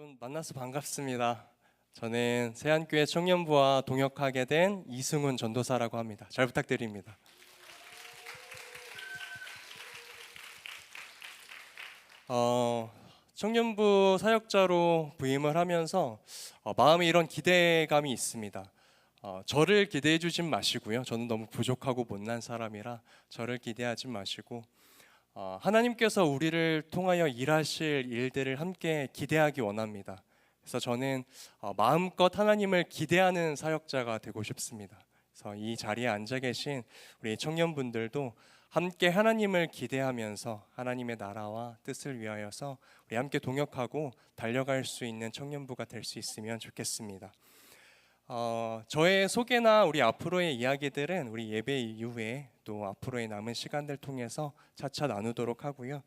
여러분 만나서 반갑습니다. 저는 세안교회 청년부와 동역하게 된 이승훈 전도사라고 합니다. 잘 부탁드립니다. 어, 청년부 사역자로 부임을 하면서 어, 마음에 이런 기대감이 있습니다. 어, 저를 기대해 주진 마시고요. 저는 너무 부족하고 못난 사람이라 저를 기대하지 마시고 어, 하나님께서 우리를 통하여 일하실 일들을 함께 기대하기 원합니다. 그래서 저는 어, 마음껏 하나님을 기대하는 사역자가 되고 싶습니다. 그래서 이 자리에 앉아 계신 우리 청년분들도 함께 하나님을 기대하면서 하나님의 나라와 뜻을 위하여서 우리 함께 동역하고 달려갈 수 있는 청년부가 될 수 있으면 좋겠습니다. 어, 저의 소개나 우리 앞으로의 이야기들은 우리 예배 이후에 또 앞으로의 남은 시간들 통해서 차차 나누도록 하고요.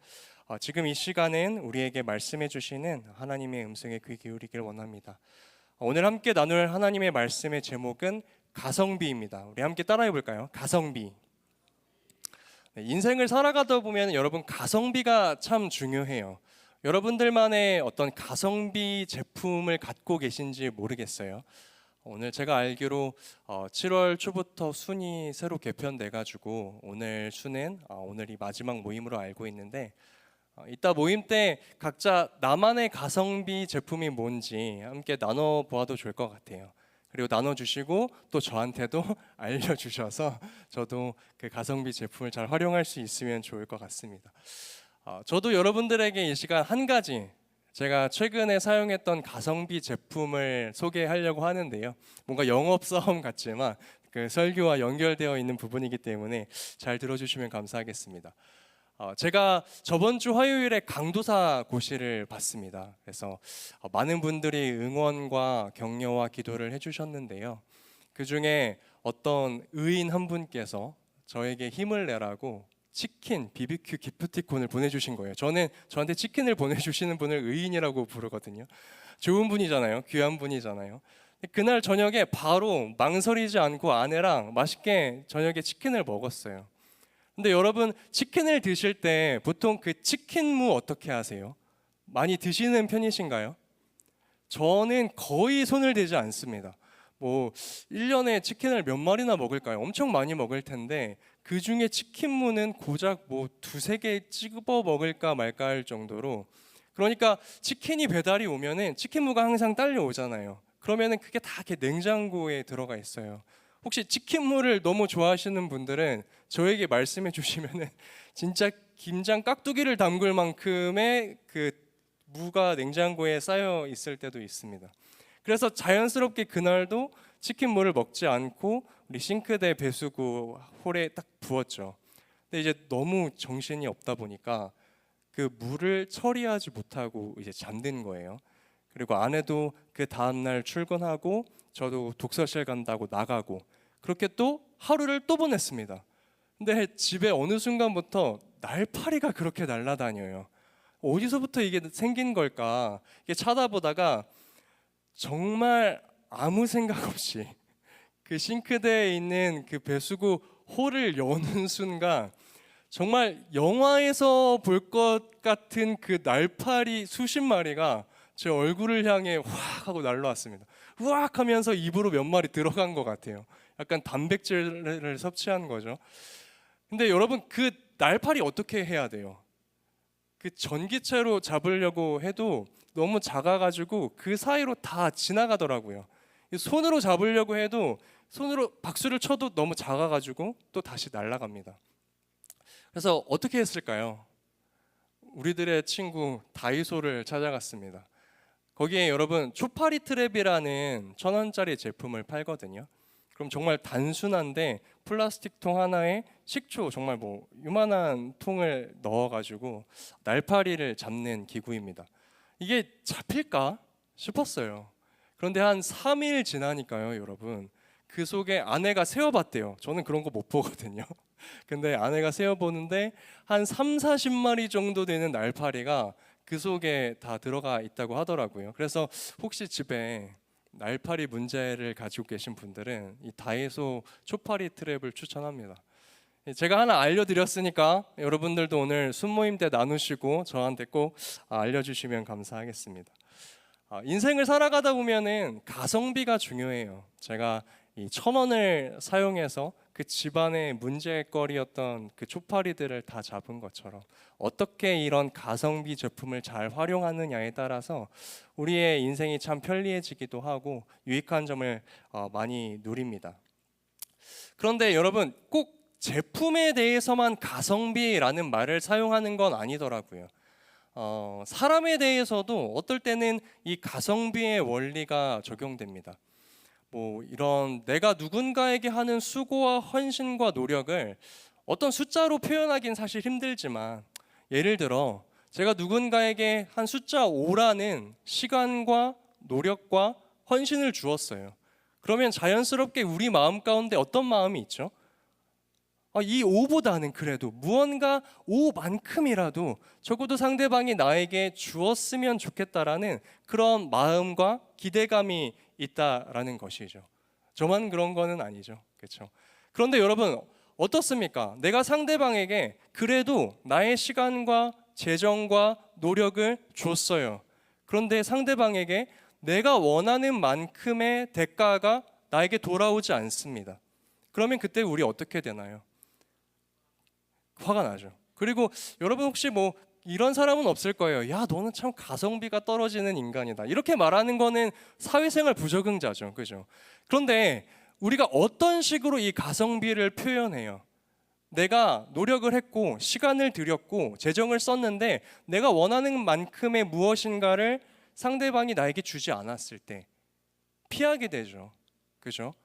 어, 지금 이 시간은 우리에게 말씀해 주시는 하나님의 음성에 귀 기울이길 원합니다. 어, 오늘 함께 나눌 하나님의 말씀의 제목은 가성비입니다. 우리 함께 따라해 볼까요? 가성비. 네, 인생을 살아가다 보면 여러분 가성비가 참 중요해요. 여러분들만의 어떤 가성비 제품을 갖고 계신지 모르겠어요. 오늘 제가 알기로 어, 7월 초부터 순이 새로 개편돼 가지고 오늘 수는 어, 오늘이 마지막 모임으로 알고 있는데 어, 이따 모임 때 각자 나만의 가성비 제품이 뭔지 함께 나눠 보아도 좋을 것 같아요. 그리고 나눠 주시고 또 저한테도 알려 주셔서 저도 그 가성비 제품을 잘 활용할 수 있으면 좋을 것 같습니다. 어, 저도 여러분들에게 이 시간 한 가지 제가 최근에 사용했던 가성비 제품을 소개하려고 하는데요. 뭔가 영업 사업 같지만 그 설교와 연결되어 있는 부분이기 때문에 잘 들어주시면 감사하겠습니다. 어, 제가 저번 주 화요일에 강도사 고시를 봤습니다. 그래서 어, 많은 분들이 응원과 격려와 기도를 해주셨는데요. 그 중에 어떤 의인 한 분께서 저에게 힘을 내라고 치킨 BBQ 기프티콘을 보내주신 거예요. 저는 저한테 치킨을 보내주시는 분을 의인이라고 부르거든요. 좋은 분이잖아요. 귀한 분이잖아요. 그날 저녁에 바로 망설이지 않고 아내랑 맛있게 저녁에 치킨을 먹었어요. 근데 여러분 치킨을 드실 때 보통 그 치킨무 어떻게 하세요? 많이 드시는 편이신가요? 저는 거의 손을 대지 않습니다. 뭐 1년에 치킨을 몇 마리나 먹을까요? 엄청 많이 먹을 텐데 그 중에 치킨 무는 고작 뭐 두세 개 찍어 먹을까 말까 할 정도로 그러니까 치킨이 배달이 오면은 치킨 무가 항상 딸려오잖아요. 그러면은 그게 다 이렇게 냉장고에 들어가 있어요. 혹시 치킨무를 너무 좋아하시는 분들은 저에게 말씀해 주시면은 진짜 김장 깍두기를 담글 만큼의 그 무가 냉장고에 쌓여 있을 때도 있습니다. 그래서 자연스럽게 그날도 치킨무를 먹지 않고 우리 싱크대 배수구 홀에 딱 부었죠. 근데 이제 너무 정신이 없다 보니까 그 물을 처리하지 못하고 이제 잠든 거예요. 그리고 아내도 그 다음 날 출근하고 저도 독서실 간다고 나가고 그렇게 또 하루를 또 보냈습니다. 근데 집에 어느 순간부터 날파리가 그렇게 날아다녀요. 어디서부터 이게 생긴 걸까? 이게 찾아보다가 정말 아무 생각 없이 그 싱크대에 있는 그 배수구 홀을 여는 순간 정말 영화에서 볼 것 같은 그 날파리 수십 마리가 제 얼굴을 향해 확 하고 날라왔습니다. 우악 하면서 입으로 몇 마리 들어간 것 같아요. 약간 단백질을 섭취한 거죠. 근데 여러분 그 날파리 어떻게 해야 돼요? 그 전기체로 잡으려고 해도 너무 작아가지고 그 사이로 다 지나가더라고요. 손으로 잡으려고 해도 손으로 박수를 쳐도 너무 작아가지고 또 다시 날아갑니다. 그래서 어떻게 했을까요? 우리들의 친구 다이소를 찾아갔습니다. 거기에 여러분 초파리 트랩이라는 천 원짜리 제품을 팔거든요. 그럼 정말 단순한데 플라스틱 통 하나에 식초 정말 뭐 요만한 통을 넣어가지고 날파리를 잡는 기구입니다. 이게 잡힐까 싶었어요. 그런데 한 3일 지나니까요, 여러분. 그 속에 아내가 세어봤대요. 저는 그런 거 못 보거든요. 근데 아내가 세어보는데 한 3, 40마리 정도 되는 날파리가 그 속에 다 들어가 있다고 하더라고요. 그래서 혹시 집에 날파리 문제를 가지고 계신 분들은 이 다이소 초파리 트랩을 추천합니다. 제가 하나 알려드렸으니까 여러분들도 오늘 순모임 때 나누시고 저한테 꼭 알려주시면 감사하겠습니다. 아, 인생을 살아가다 보면은 가성비가 중요해요. 제가 이 천 원을 사용해서 그 집안의 문제거리였던 그 초파리들을 다 잡은 것처럼 어떻게 이런 가성비 제품을 잘 활용하느냐에 따라서 우리의 인생이 참 편리해지기도 하고 유익한 점을 어, 많이 누립니다. 그런데 여러분 꼭 제품에 대해서만 가성비라는 말을 사용하는 건 아니더라고요. 어, 사람에 대해서도 어떨 때는 이 가성비의 원리가 적용됩니다. 뭐 이런 내가 누군가에게 하는 수고와 헌신과 노력을 어떤 숫자로 표현하기는 사실 힘들지만 예를 들어 제가 누군가에게 한 숫자 5라는 시간과 노력과 헌신을 주었어요. 그러면 자연스럽게 우리 마음 가운데 어떤 마음이 있죠? 아, 이 5보다는 그래도 무언가 5만큼이라도 적어도 상대방이 나에게 주었으면 좋겠다라는 그런 마음과 기대감이 있다라는 것이죠. 저만 그런 거는 아니죠. 그렇죠? 그런데 여러분 어떻습니까? 내가 상대방에게 그래도 나의 시간과 재정과 노력을 줬어요. 그런데 상대방에게 내가 원하는 만큼의 대가가 나에게 돌아오지 않습니다. 그러면 그때 우리 어떻게 되나요? 화가 나죠. 그리고 여러분 혹시 뭐 이런 사람은 없을 거예요. 야, 너는 참 가성비가 떨어지는 인간이다. 이렇게 말하는 거는 사회생활 부적응자죠. 그죠? 그런데 우리가 어떤 식으로 이 가성비를 표현해요? 내가 노력을 했고 시간을 들였고 재정을 썼는데 내가 원하는 만큼의 무엇인가를 상대방이 나에게 주지 않았을 때 피하게 되죠. 그죠?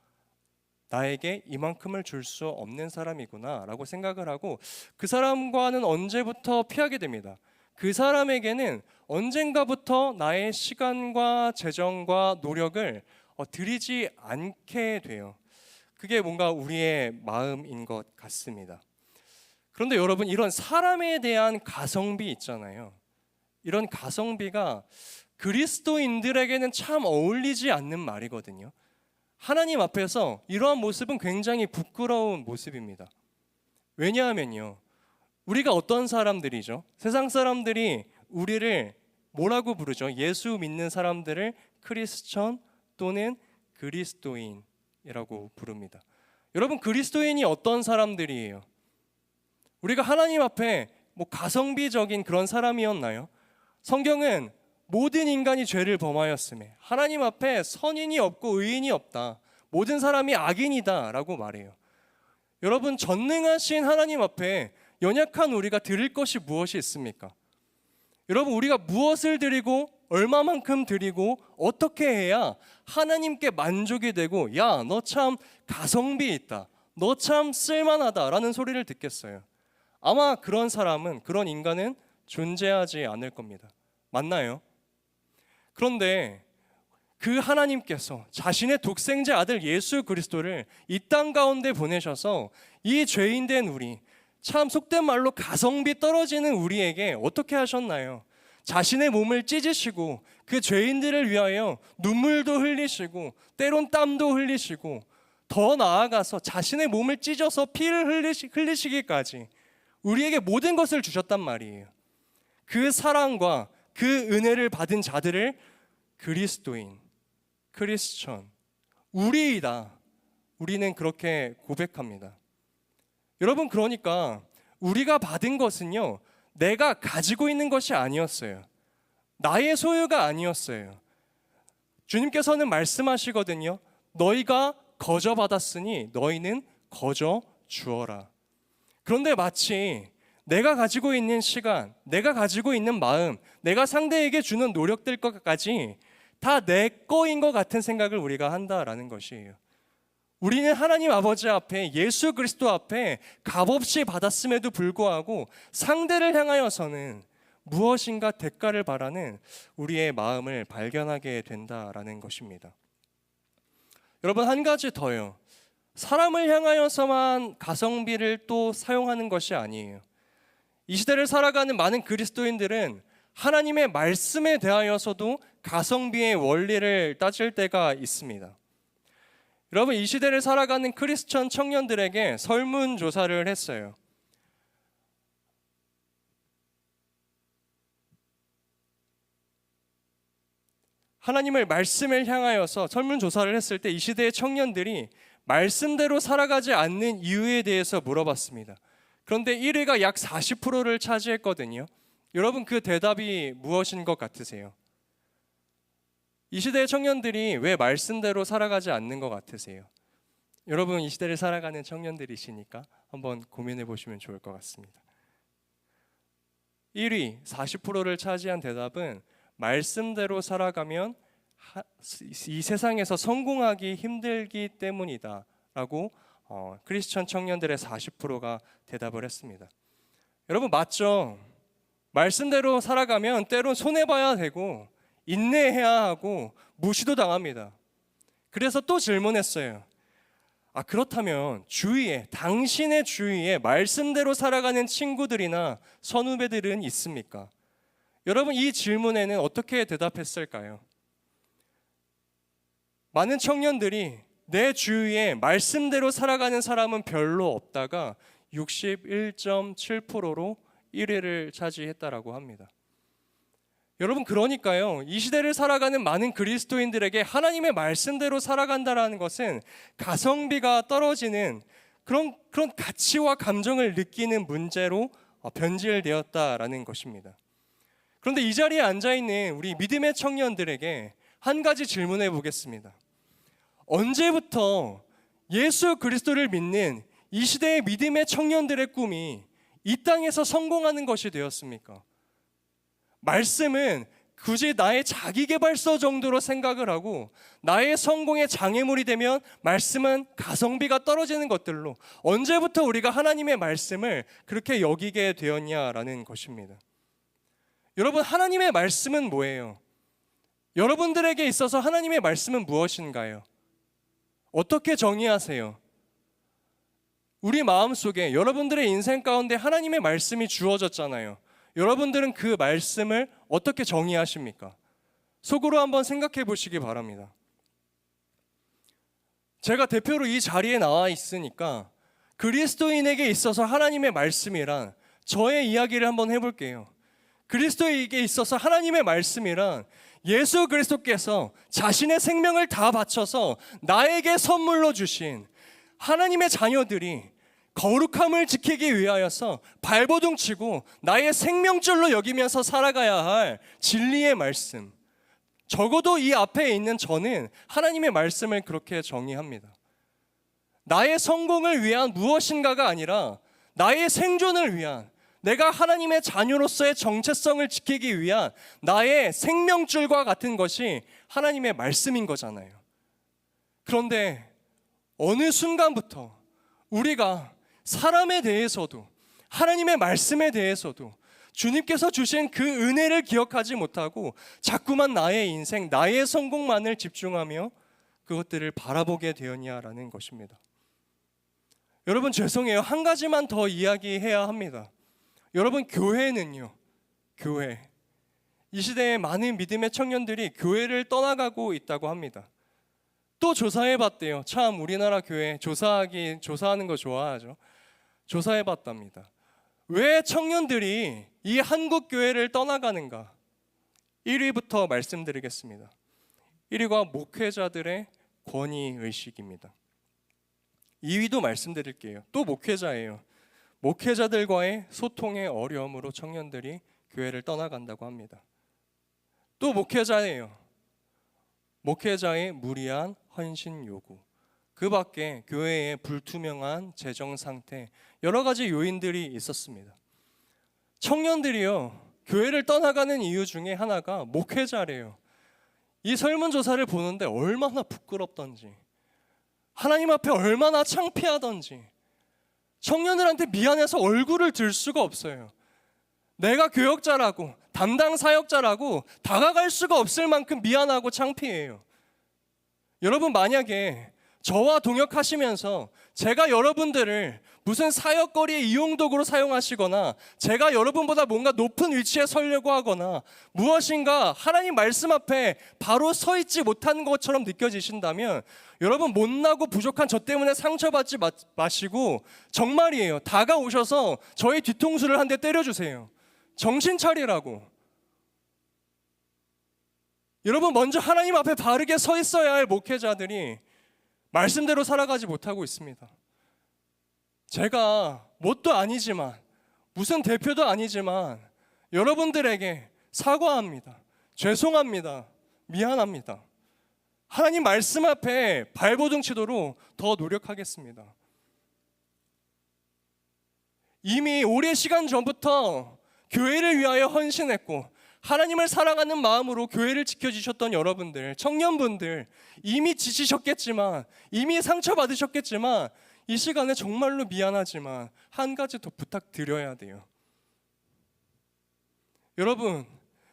나에게 이만큼을 줄 수 없는 사람이구나라고 생각을 하고 그 사람과는 언제부터 피하게 됩니다. 그 사람에게는 언젠가부터 나의 시간과 재정과 노력을 어, 들이지 않게 돼요. 그게 뭔가 우리의 마음인 것 같습니다. 그런데 여러분 이런 사람에 대한 가성비 있잖아요. 이런 가성비가 그리스도인들에게는 참 어울리지 않는 말이거든요. 하나님 앞에서 이러한 모습은 굉장히 부끄러운 모습입니다. 왜냐하면요. 우리가 어떤 사람들이죠? 세상 사람들이 우리를 뭐라고 부르죠? 예수 믿는 사람들을 크리스천 또는 그리스도인이라고 부릅니다. 여러분 그리스도인이 어떤 사람들이에요? 우리가 하나님 앞에 뭐 가성비적인 그런 사람이었나요? 성경은 모든 인간이 죄를 범하였음에 하나님 앞에 선인이 없고 의인이 없다. 모든 사람이 악인이다라고 말해요. 여러분 전능하신 하나님 앞에 연약한 우리가 드릴 것이 무엇이 있습니까? 여러분 우리가 무엇을 드리고 얼마만큼 드리고 어떻게 해야 하나님께 만족이 되고 야 너 참 가성비 있다. 너 참 쓸만하다라는 소리를 듣겠어요. 아마 그런 사람은 그런 인간은 존재하지 않을 겁니다. 맞나요? 그런데 그 하나님께서 자신의 독생자 아들 예수 그리스도를 이 땅 가운데 보내셔서 이 죄인된 우리 참 속된 말로 가성비 떨어지는 우리에게 어떻게 하셨나요? 자신의 몸을 찢으시고 그 죄인들을 위하여 눈물도 흘리시고 때론 땀도 흘리시고 더 나아가서 자신의 몸을 찢어서 피를 흘리시, 흘리시기까지 우리에게 모든 것을 주셨단 말이에요. 그 사랑과 그 은혜를 받은 자들을 그리스도인, 크리스천, 우리이다. 우리는 그렇게 고백합니다. 여러분, 그러니까 우리가 받은 것은요, 내가 가지고 있는 것이 아니었어요. 나의 소유가 아니었어요. 주님께서는 말씀하시거든요. 너희가 거저 받았으니 너희는 거저 주어라. 그런데 마치 내가 가지고 있는 시간, 내가 가지고 있는 마음, 내가 상대에게 주는 노력들 것까지 다 내 거인 것 같은 생각을 우리가 한다라는 것이에요. 우리는 하나님 아버지 앞에 예수 그리스도 앞에 값없이 받았음에도 불구하고 상대를 향하여서는 무엇인가 대가를 바라는 우리의 마음을 발견하게 된다라는 것입니다. 여러분 한 가지 더요. 사람을 향하여서만 가성비를 또 사용하는 것이 아니에요. 이 시대를 살아가는 많은 그리스도인들은 하나님의 말씀에 대하여서도 가성비의 원리를 따질 때가 있습니다. 여러분 이 시대를 살아가는 크리스천 청년들에게 설문 조사를 했어요. 하나님을 말씀을 향하여서 설문조사를 했을 때 이 시대의 청년들이 말씀대로 살아가지 않는 이유에 대해서 물어봤습니다. 그런데 1위가 약 40%를 차지했거든요. 여러분 그 대답이 무엇인 것 같으세요? 이 시대의 청년들이 왜 말씀대로 살아가지 않는 것 같으세요? 여러분 이 시대를 살아가는 청년들이시니까 한번 고민해 보시면 좋을 것 같습니다. 1위 40%를 차지한 대답은 말씀대로 살아가면 하- 이 세상에서 성공하기 힘들기 때문이다라고 어, 크리스천 청년들의 40%가 대답을 했습니다. 여러분 맞죠? 말씀대로 살아가면 때론 손해 봐야 되고 인내해야 하고 무시도 당합니다. 그래서 또 질문했어요. 아 그렇다면 주위에 당신의 주위에 말씀대로 살아가는 친구들이나 선후배들은 있습니까? 여러분 이 질문에는 어떻게 대답했을까요? 많은 청년들이 내 주위에 말씀대로 살아가는 사람은 별로 없다가 61.7%로 1위를 차지했다라고 합니다. 여러분 그러니까요. 이 시대를 살아가는 많은 그리스도인들에게 하나님의 말씀대로 살아간다라는 것은 가성비가 떨어지는 그런 그런 가치와 감정을 느끼는 문제로 어, 변질되었다라는 것입니다. 그런데 이 자리에 앉아 있는 우리 믿음의 청년들에게 한 가지 질문해 보겠습니다. 언제부터 예수 그리스도를 믿는 이 시대의 믿음의 청년들의 꿈이 이 땅에서 성공하는 것이 되었습니까? 말씀은 굳이 나의 자기개발서 정도로 생각을 하고 나의 성공의 장애물이 되면 말씀은 가성비가 떨어지는 것들로 언제부터 우리가 하나님의 말씀을 그렇게 여기게 되었냐라는 것입니다. 여러분 하나님의 말씀은 뭐예요? 여러분들에게 있어서 하나님의 말씀은 무엇인가요? 어떻게 정의하세요? 우리 마음 속에 여러분들의 인생 가운데 하나님의 말씀이 주어졌잖아요. 여러분들은 그 말씀을 어떻게 정의하십니까? 속으로 한번 생각해 보시기 바랍니다. 제가 대표로 이 자리에 나와 있으니까 그리스도인에게 있어서 하나님의 말씀이란 저의 이야기를 한번 해볼게요. 그리스도에게 있어서 하나님의 말씀이란 예수 그리스도께서 자신의 생명을 다 바쳐서 나에게 선물로 주신 하나님의 자녀들이 거룩함을 지키기 위하여서 발버둥 치고 나의 생명줄로 여기면서 살아가야 할 진리의 말씀. 적어도 이 앞에 있는 저는 하나님의 말씀을 그렇게 정의합니다. 나의 성공을 위한 무엇인가가 아니라 나의 생존을 위한 내가 하나님의 자녀로서의 정체성을 지키기 위한 나의 생명줄과 같은 것이 하나님의 말씀인 거잖아요. 그런데 어느 순간부터 우리가 사람에 대해서도 하나님의 말씀에 대해서도 주님께서 주신 그 은혜를 기억하지 못하고 자꾸만 나의 인생, 나의 성공만을 집중하며 그것들을 바라보게 되었냐라는 것입니다. 여러분 죄송해요. 한 가지만 더 이야기해야 합니다. 여러분 교회는요. 교회. 이 시대에 많은 믿음의 청년들이 교회를 떠나가고 있다고 합니다. 또 조사해 봤대요. 참 우리나라 교회 조사하기 조사하는 거 좋아하죠. 조사해 봤답니다. 왜 청년들이 이 한국 교회를 떠나가는가? 1위부터 말씀드리겠습니다. 1위가 목회자들의 권위 의식입니다. 2위도 말씀드릴게요. 또 목회자예요. 목회자들과의 소통의 어려움으로 청년들이 교회를 떠나간다고 합니다. 또 목회자예요. 목회자의 무리한 헌신 요구. 그 밖에 교회의 불투명한 재정 상태, 여러 가지 요인들이 있었습니다. 청년들이요, 교회를 떠나가는 이유 중에 하나가 목회자래요. 이 설문조사를 보는데 얼마나 부끄럽던지, 하나님 앞에 얼마나 창피하던지, 청년들한테 미안해서 얼굴을 들 수가 없어요. 내가 교역자라고, 담당 사역자라고 다가갈 수가 없을 만큼 미안하고 창피해요. 여러분, 만약에 저와 동역하시면서 제가 여러분들을 무슨 사역거리의 이용도구로 사용하시거나 제가 여러분보다 뭔가 높은 위치에 서려고 하거나 무엇인가 하나님 말씀 앞에 바로 서 있지 못하는 것처럼 느껴지신다면 여러분 못나고 부족한 저 때문에 상처받지 마, 마시고 정말이에요. 다가오셔서 저희 뒤통수를 한 대 때려주세요. 정신 차리라고. 여러분 먼저 하나님 앞에 바르게 서 있어야 할 목회자들이 말씀대로 살아가지 못하고 있습니다. 제가 뭣도 아니지만 무슨 대표도 아니지만 여러분들에게 사과합니다. 죄송합니다. 미안합니다. 하나님 말씀 앞에 발버둥 치도록 더 노력하겠습니다. 이미 오랜 시간 전부터 교회를 위하여 헌신했고 하나님을 사랑하는 마음으로 교회를 지켜주셨던 여러분들, 청년분들 이미 지치셨겠지만 이미 상처받으셨겠지만 이 시간에 정말로 미안하지만 한 가지 더 부탁드려야 돼요. 여러분,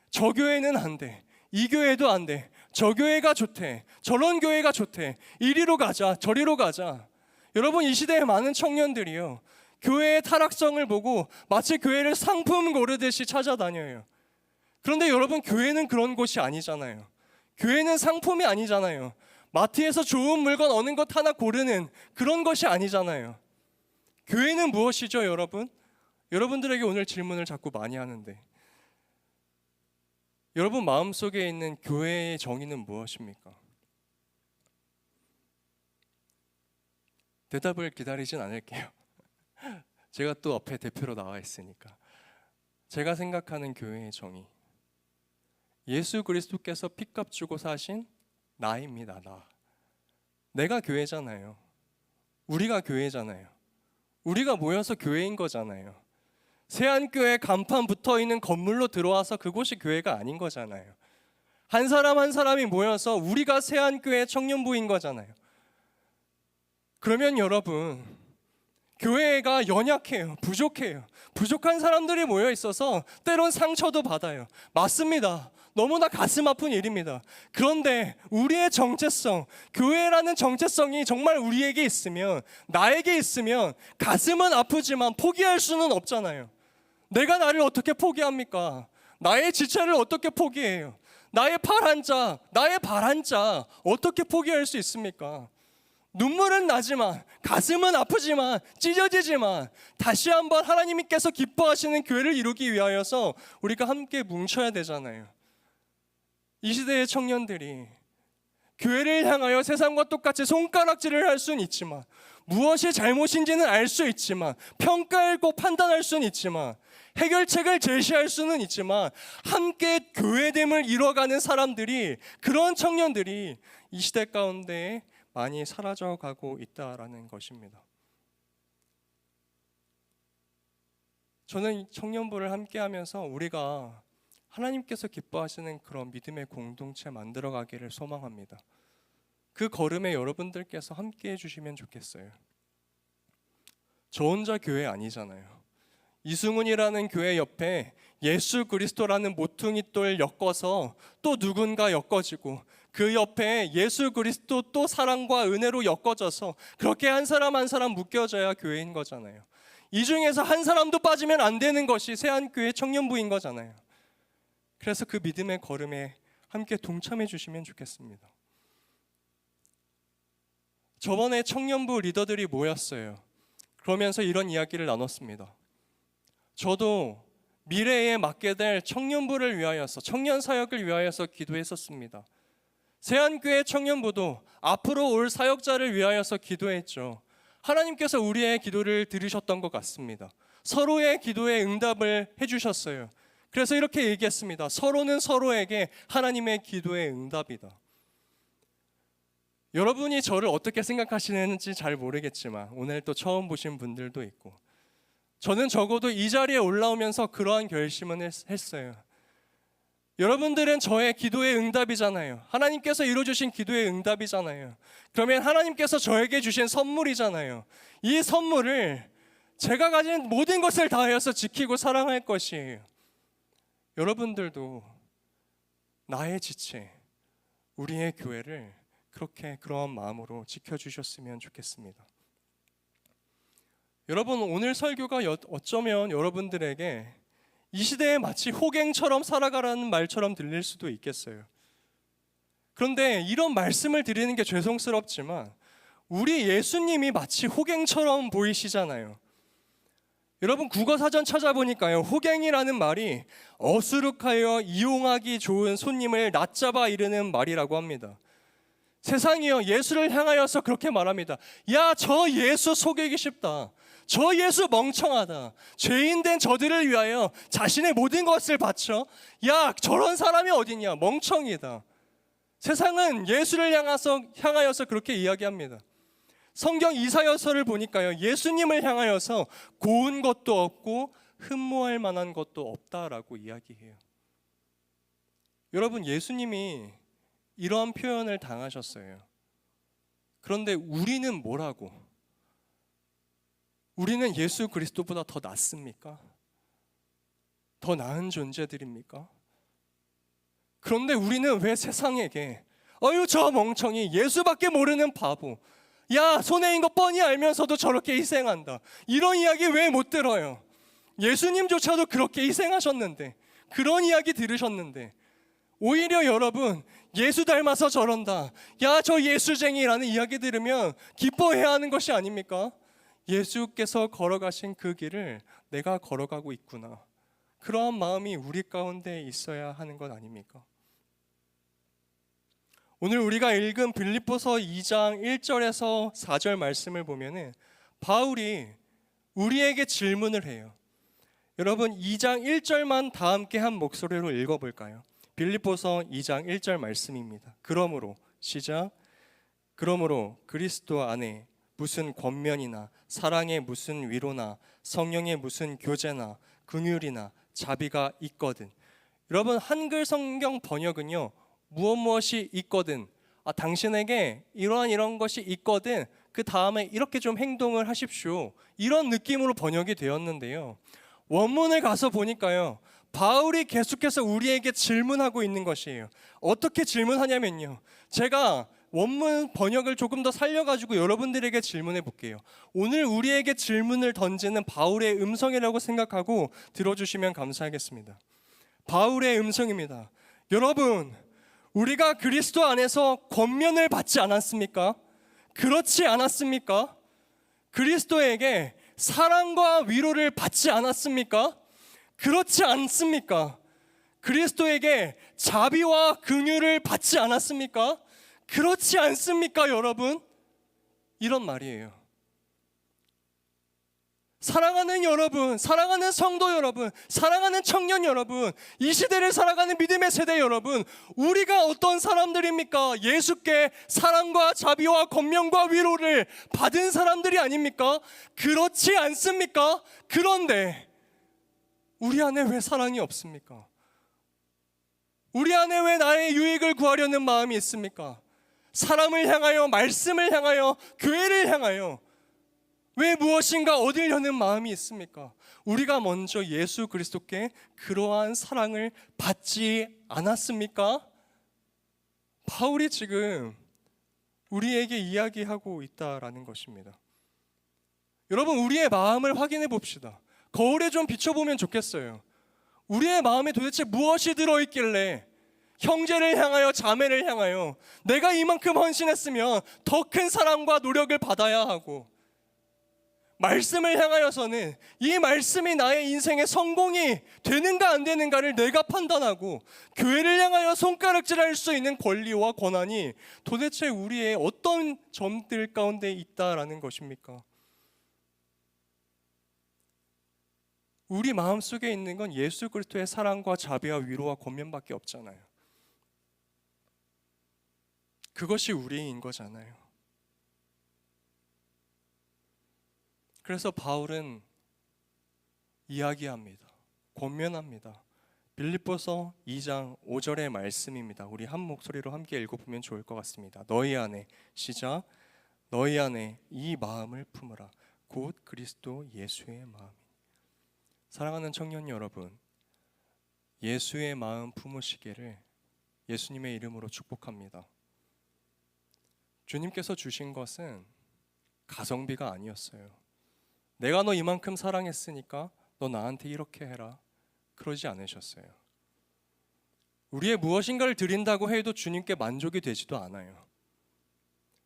저 교회는 안 돼. 이 교회도 안 돼. 저 교회가 좋대. 저런 교회가 좋대. 이리로 가자. 저리로 가자. 여러분, 이 시대에 많은 청년들이요. 교회의 타락성을 보고 마치 교회를 상품 고르듯이 찾아다녀요. 그런데 여러분, 교회는 그런 곳이 아니잖아요. 교회는 상품이 아니잖아요. 마트에서 좋은 물건 어느 것 하나 고르는 그런 것이 아니잖아요. 교회는 무엇이죠, 여러분? 여러분들에게 오늘 질문을 자꾸 많이 하는데 여러분 마음속에 있는 교회의 정의는 무엇입니까? 대답을 기다리진 않을게요. 제가 또 앞에 대표로 나와 있으니까. 제가 생각하는 교회의 정의. 예수 그리스도께서 피값 주고 사신 나입니다. 나. 내가 교회잖아요. 우리가 교회잖아요. 우리가 모여서 교회인 거잖아요. 세안교회 간판 붙어 있는 건물로 들어와서 그곳이 교회가 아닌 거잖아요. 한 사람 한 사람이 모여서 우리가 세안교회 청년부인 거잖아요. 그러면 여러분, 교회가 연약해요. 부족해요. 부족한 사람들이 모여 있어서 때론 상처도 받아요. 맞습니다. 너무나 가슴 아픈 일입니다. 그런데 우리의 정체성, 교회라는 정체성이 정말 우리에게 있으면, 나에게 있으면 가슴은 아프지만 포기할 수는 없잖아요. 내가 나를 어떻게 포기합니까? 나의 지체를 어떻게 포기해요? 나의 팔 한 자, 나의 발 한 자 어떻게 포기할 수 있습니까? 눈물은 나지만 가슴은 아프지만 찢어지지만 다시 한번 하나님께서 기뻐하시는 교회를 이루기 위하여서 우리가 함께 뭉쳐야 되잖아요. 이 시대의 청년들이 교회를 향하여 세상과 똑같이 손가락질을 할 수는 있지만 무엇이 잘못인지는 알 수 있지만 평가하고 판단할 수는 있지만 해결책을 제시할 수는 있지만 함께 교회됨을 이뤄가는 사람들이 그런 청년들이 이 시대 가운데 많이 사라져가고 있다라는 것입니다. 저는 청년부를 함께하면서 우리가 하나님께서 기뻐하시는 그런 믿음의 공동체 만들어 가기를 소망합니다. 그 걸음에 여러분들께서 함께 해 주시면 좋겠어요. 저 혼자 교회 아니잖아요. 이승훈이라는 교회 옆에 예수 그리스도라는 모퉁이 돌 엮어서 또 누군가 엮어지고 그 옆에 예수 그리스도 또 사랑과 은혜로 엮어져서 그렇게 한 사람 한 사람 묶여져야 교회인 거잖아요. 이 중에서 한 사람도 빠지면 안 되는 것이 세안교회 청년부인 거잖아요. 그래서 그 믿음의 걸음에 함께 동참해 주시면 좋겠습니다. 저번에 청년부 리더들이 모였어요. 그러면서 이런 이야기를 나눴습니다. 저도 미래에 맡게 될 청년부를 위하여서 청년 사역을 위하여서 기도했었습니다. 세안교회 청년부도 앞으로 올 사역자를 위하여서 기도했죠. 하나님께서 우리의 기도를 들으셨던 것 같습니다. 서로의 기도에 응답을 해주셨어요. 그래서 이렇게 얘기했습니다. 서로는 서로에게 하나님의 기도의 응답이다. 여러분이 저를 어떻게 생각하시는지 잘 모르겠지만 오늘 또 처음 보신 분들도 있고 저는 적어도 이 자리에 올라오면서 그러한 결심을 했어요. 여러분들은 저의 기도의 응답이잖아요. 하나님께서 이루어주신 기도의 응답이잖아요. 그러면 하나님께서 저에게 주신 선물이잖아요. 이 선물을 제가 가진 모든 것을 다하여서 지키고 사랑할 것이에요. 여러분들도 나의 지체, 우리의 교회를 그렇게 그러한 마음으로 지켜주셨으면 좋겠습니다. 여러분 오늘 설교가 여- 어쩌면 여러분들에게 이 시대에 마치 호갱처럼 살아가라는 말처럼 들릴 수도 있겠어요. 그런데 이런 말씀을 드리는 게 죄송스럽지만 우리 예수님이 마치 호갱처럼 보이시잖아요. 여러분 국어 사전 찾아보니까요. 호갱이라는 말이 어수룩하여 이용하기 좋은 손님을 낮잡아 이르는 말이라고 합니다. 세상이요 예수를 향하여서 그렇게 말합니다. 야 저 예수 속이기 쉽다. 저 예수 멍청하다. 죄인된 저들을 위하여 자신의 모든 것을 바쳐. 야 저런 사람이 어딨냐 멍청이다. 세상은 예수를 향하여서 그렇게 이야기합니다. 성경 이사여서를 보니까요. 예수님을 향하여서 고운 것도 없고 흠모할 만한 것도 없다라고 이야기해요. 여러분 예수님이 이러한 표현을 당하셨어요. 그런데 우리는 뭐라고? 우리는 예수 그리스도보다 더 낫습니까? 더 나은 존재들입니까? 그런데 우리는 왜 세상에게 어유 저 멍청이 예수밖에 모르는 바보 야 손해인 거 뻔히 알면서도 저렇게 희생한다 이런 이야기 왜 못 들어요? 예수님조차도 그렇게 희생하셨는데 그런 이야기 들으셨는데 오히려 여러분 예수 닮아서 저런다 야 저 예수쟁이라는 이야기 들으면 기뻐해야 하는 것이 아닙니까? 예수께서 걸어가신 그 길을 내가 걸어가고 있구나 그러한 마음이 우리 가운데 있어야 하는 것 아닙니까? 오늘 우리가 읽은 빌립보서 2장 1절에서 4절 말씀을 보면은 바울이 우리에게 질문을 해요. 여러분 2장 1절만 다 함께 한 목소리로 읽어 볼까요? 빌립보서 2장 1절 말씀입니다. 그러므로 시작 그러므로 그리스도 안에 무슨 권면이나 사랑의 무슨 위로나 성령의 무슨 교제나 긍휼이나 자비가 있거든. 여러분 한글 성경 번역은요. 무엇 무엇이 있거든. 아 당신에게 이러한 이런 것이 있거든. 그 다음에 이렇게 좀 행동을 하십시오. 이런 느낌으로 번역이 되었는데요. 원문을 가서 보니까요. 바울이 계속해서 우리에게 질문하고 있는 것이에요. 어떻게 질문하냐면요. 제가 원문 번역을 조금 더 살려가지고 여러분들에게 질문해 볼게요. 오늘 우리에게 질문을 던지는 바울의 음성이라고 생각하고 들어주시면 감사하겠습니다. 바울의 음성입니다. 여러분, 우리가 그리스도 안에서 권면을 받지 않았습니까? 그렇지 않았습니까? 그리스도에게 사랑과 위로를 받지 않았습니까? 그렇지 않습니까? 그리스도에게 자비와 긍휼을 받지 않았습니까? 그렇지 않습니까, 여러분? 이런 말이에요. 사랑하는 여러분, 사랑하는 성도 여러분, 사랑하는 청년 여러분, 이 시대를 살아가는 믿음의 세대 여러분, 우리가 어떤 사람들입니까? 예수께 사랑과 자비와 권면과 위로를 받은 사람들이 아닙니까? 그렇지 않습니까? 그런데 우리 안에 왜 사랑이 없습니까? 우리 안에 왜 나의 유익을 구하려는 마음이 있습니까? 사람을 향하여, 말씀을 향하여, 교회를 향하여 왜 무엇인가 얻으려는 마음이 있습니까? 우리가 먼저 예수 그리스도께 그러한 사랑을 받지 않았습니까? 바울이 지금 우리에게 이야기하고 있다라는 것입니다. 여러분, 우리의 마음을 확인해 봅시다. 거울에 좀 비춰보면 좋겠어요. 우리의 마음에 도대체 무엇이 들어있길래 형제를 향하여 자매를 향하여 내가 이만큼 헌신했으면 더 큰 사랑과 노력을 받아야 하고 말씀을 향하여서는 이 말씀이 나의 인생의 성공이 되는가 안 되는가를 내가 판단하고 교회를 향하여 손가락질할 수 있는 권리와 권한이 도대체 우리의 어떤 점들 가운데 있다라는 것입니까? 우리 마음 속에 있는 건 예수 그리스도의 사랑과 자비와 위로와 권면밖에 없잖아요. 그것이 우리인 거잖아요. 그래서 바울은 이야기합니다. 권면합니다. 빌립보서 2장 5절의 말씀입니다. 우리 한 목소리로 함께 읽어보면 좋을 것 같습니다. 너희 안에 시작 너희 안에 이 마음을 품으라 곧 그리스도 예수의 마음. 사랑하는 청년 여러분, 예수의 마음 품으시기를 예수님의 이름으로 축복합니다. 주님께서 주신 것은 가성비가 아니었어요. 내가 너 이만큼 사랑했으니까 너 나한테 이렇게 해라. 그러지 않으셨어요. 우리의 무엇인가를 드린다고 해도 주님께 만족이 되지도 않아요.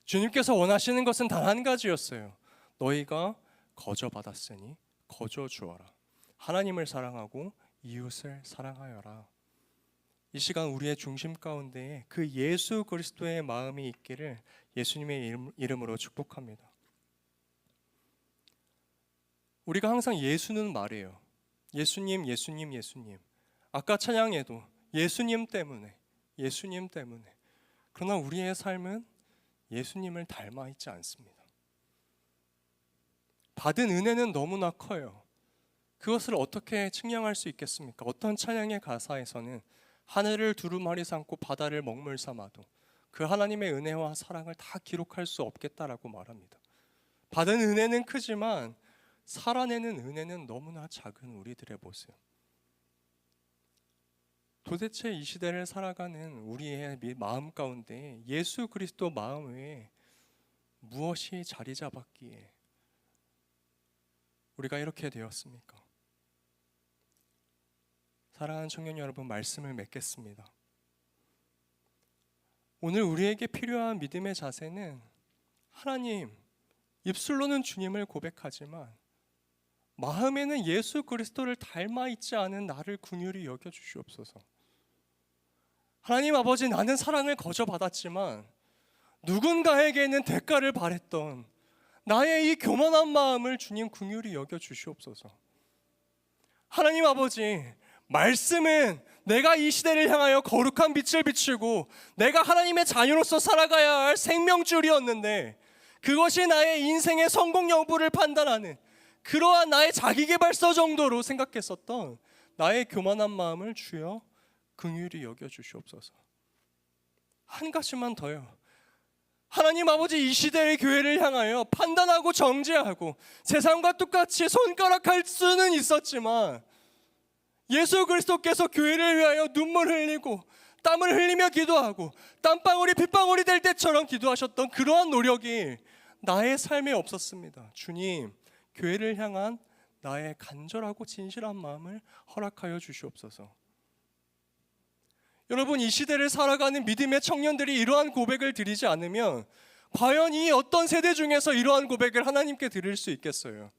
주님께서 원하시는 것은 단 한 가지였어요. 너희가 거저 받았으니 거저 주어라. 하나님을 사랑하고 이웃을 사랑하여라. 이 시간 우리의 중심 가운데 그 예수 그리스도의 마음이 있기를 예수님의 이름, 이름으로 축복합니다. 우리가 항상 예수는 말해요. 예수님, 예수님, 예수님. 아까 찬양에도 예수님 때문에, 예수님 때문에. 그러나 우리의 삶은 예수님을 닮아 있지 않습니다. 받은 은혜는 너무나 커요. 그것을 어떻게 측량할 수 있겠습니까? 어떤 찬양의 가사에서는 하늘을 두루마리 삼고 바다를 먹물 삼아도 그 하나님의 은혜와 사랑을 다 기록할 수 없겠다라고 말합니다. 받은 은혜는 크지만 살아내는 은혜는 너무나 작은 우리들의 모습. 도대체 이 시대를 살아가는 우리의 미- 마음 가운데 예수 그리스도 마음 외에 무엇이 자리 잡았기에 우리가 이렇게 되었습니까? 사랑하는 청년 여러분 말씀을 맺겠습니다. 오늘 우리에게 필요한 믿음의 자세는 하나님 입술로는 주님을 고백하지만 마음에는 예수 그리스도를 닮아 있지 않은 나를 긍휼히 여겨 주시옵소서. 하나님 아버지 나는 사랑을 거저 받았지만 누군가에게는 대가를 바랬던 나의 이 교만한 마음을 주님 긍휼히 여겨 주시옵소서. 하나님 아버지 말씀은 내가 이 시대를 향하여 거룩한 빛을 비추고 내가 하나님의 자녀로서 살아가야 할 생명줄이었는데 그것이 나의 인생의 성공 여부를 판단하는 그러한 나의 자기개발서 정도로 생각했었던 나의 교만한 마음을 주여 긍휼히 여겨 주시옵소서. 한 가지만 더요. 하나님 아버지 이 시대의 교회를 향하여 판단하고 정죄하고 세상과 똑같이 손가락할 수는 있었지만 예수 그리스도께서 교회를 위하여 눈물 흘리고 땀을 흘리며 기도하고 땀방울이 빗방울이 될 때처럼 기도하셨던 그러한 노력이 나의 삶에 없었습니다. 주님, 교회를 향한 나의 간절하고 진실한 마음을 허락하여 주시옵소서. 여러분 이 시대를 살아가는 믿음의 청년들이 이러한 고백을 드리지 않으면 과연 이 어떤 세대 중에서 이러한 고백을 하나님께 드릴 수 있겠어요?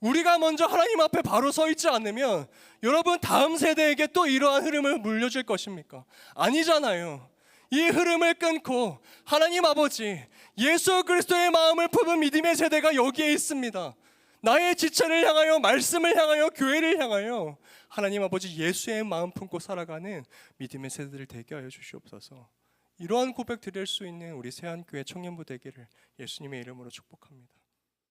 우리가 먼저 하나님 앞에 바로 서 있지 않으면 여러분 다음 세대에게 또 이러한 흐름을 물려줄 것입니까? 아니잖아요. 이 흐름을 끊고 하나님 아버지 예수 그리스도의 마음을 품은 믿음의 세대가 여기에 있습니다. 나의 지체를 향하여 말씀을 향하여 교회를 향하여 하나님 아버지 예수의 마음 품고 살아가는 믿음의 세대를 되게 하여 주시옵소서. 이러한 고백 드릴 수 있는 우리 세안교회 청년부 되기를 예수님의 이름으로 축복합니다.